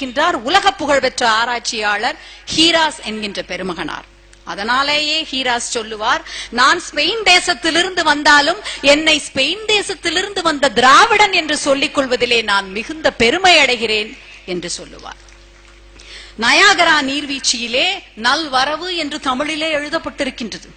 இருக்கின்றார். உலக புகழ்பெற்ற ஆராய்ச்சியாளர் ஹீராஸ் என்கின்ற பெருமகனார். அதனாலேயே ஹீராஸ் சொல்லுவார் நான் ஸ்பெயின் தேசத்திலிருந்து வந்தாலும் என்னை ஸ்பெயின் தேசத்திலிருந்து வந்த திராவிடன் என்று சொல்லிக் கொள்வதிலே நான் மிகுந்த பெருமை அடைகிறேன் என்று சொல்லுவார். நயாகரா நீர்வீழ்ச்சியிலே நல்வரவு என்று தமிழிலே எழுதப்பட்டிருக்கின்றது.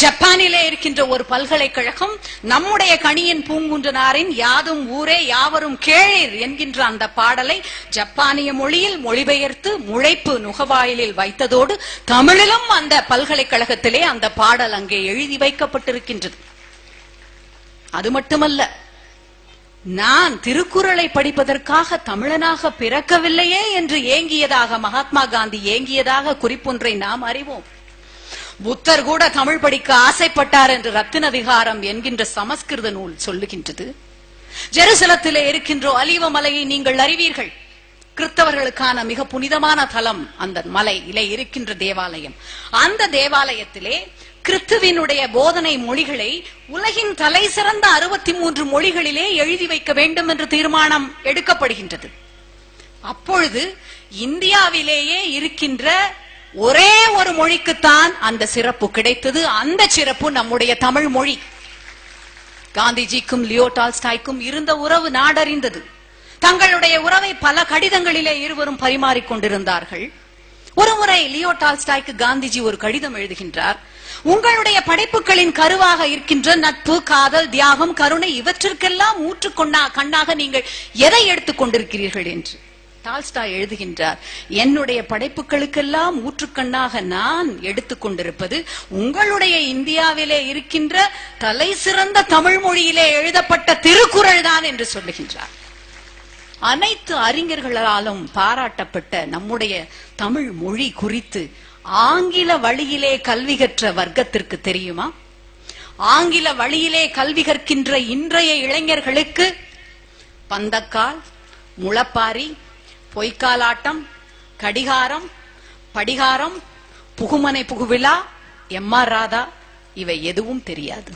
ஜப்பானிலே இருக்கின்ற ஒரு பல்கலைக்கழகம் நம்முடைய கணியின் பூங்குன்றனாரின் யாதும் ஊரே யாவரும் கேளீர் என்கின்ற அந்த பாடலை ஜப்பானிய மொழியில் மொழிபெயர்த்து முளைப்பு நுகவாயிலில் வைத்ததோடு தமிழிலும் அந்த பல்கலைக்கழகத்திலே அந்த பாடல் அங்கே எழுதி வைக்கப்பட்டிருக்கின்றது. அது மட்டுமல்ல நான் திருக்குறளை படிப்பதற்காக தமிழனாக பிறக்கவில்லையே என்று ஏங்கியதாக மகாத்மா காந்தி ஏங்கியதாக குறிப்பொன்றை நாம் அறிவோம். புத்தர் கூட தமிழ் படிக்க ஆசைப்பட்டார் என்று ரத்தின விகாரம் என்கின்ற சமஸ்கிருத நூல் சொல்லுகின்றது. ஜெருசலத்திலே இருக்கின்ற அலிவ மலையை நீங்கள் அறிவீர்கள். கிறிஸ்தவர்களுக்கான மிக புனிதமான தலம் அந்த மலையிலே இருக்கின்ற தேவாலயம். அந்த தேவாலயத்திலே கிறிஸ்துவினுடைய போதனை மொழிகளை உலகின் தலை சிறந்த அறுபத்தி மூன்று மொழிகளிலே எழுதி வைக்க வேண்டும் என்று தீர்மானம் எடுக்கப்படுகின்றது. அப்பொழுது இந்தியாவிலேயே இருக்கின்ற ஒரே ஒரு மொழிக்குத்தான் அந்த சிறப்பு கிடைத்தது. அந்த சிறப்பு நம்முடைய தமிழ் மொழி. காந்திஜிக்கும் லியோ டால்ஸ்டாய்க்கும் இருந்த உறவு நாடறிந்தது. தங்களுடைய உறவை பல கடிதங்களிலே இருவரும் பரிமாறிக் கொண்டிருந்தார்கள். ஒருமுறை லியோ டால்ஸ்டாய்க்கு காந்திஜி ஒரு கடிதம் எழுதுகின்றார். உங்களுடைய படைப்புகளின் கருவாக இருக்கின்ற நட்பு காதல் தியாகம் கருணை இவற்றிற்கெல்லாம் ஊற்று கொண்டா கண்ணாக நீங்கள் எதை எடுத்துக் கொண்டிருக்கிறீர்கள்? என்று. டால்ஸ்டாய் எழுதுகின்றார் என்னுடைய படைப்புகளுக்கெல்லாம் ஊற்றுக்கண்ணாக நான் எடுத்துக்கொண்டிருப்பது உங்களுடைய இந்தியாவிலே இருக்கின்ற தலை சிறந்த தமிழ் மொழியிலே எழுதப்பட்ட திருக்குறள் தான் என்று சொல்லுகின்றார். அனைத்து அறிஞர்களாலும் பாராட்டப்பட்ட நம்முடைய தமிழ் மொழி குறித்து ஆங்கில வழியிலே கல்வி கற்ற வர்க்கத்திற்கு தெரியுமா? ஆங்கில வழியிலே கல்வி கற்கின்ற இன்றைய இளைஞர்களுக்கு பந்தக்கால் முளப்பாரி பொய்க்காலாட்டம் கடிகாரம் படிகாரம் புகுமனை புகுவிழா எம் ஆர் ராதா இவை எதுவும் தெரியாது.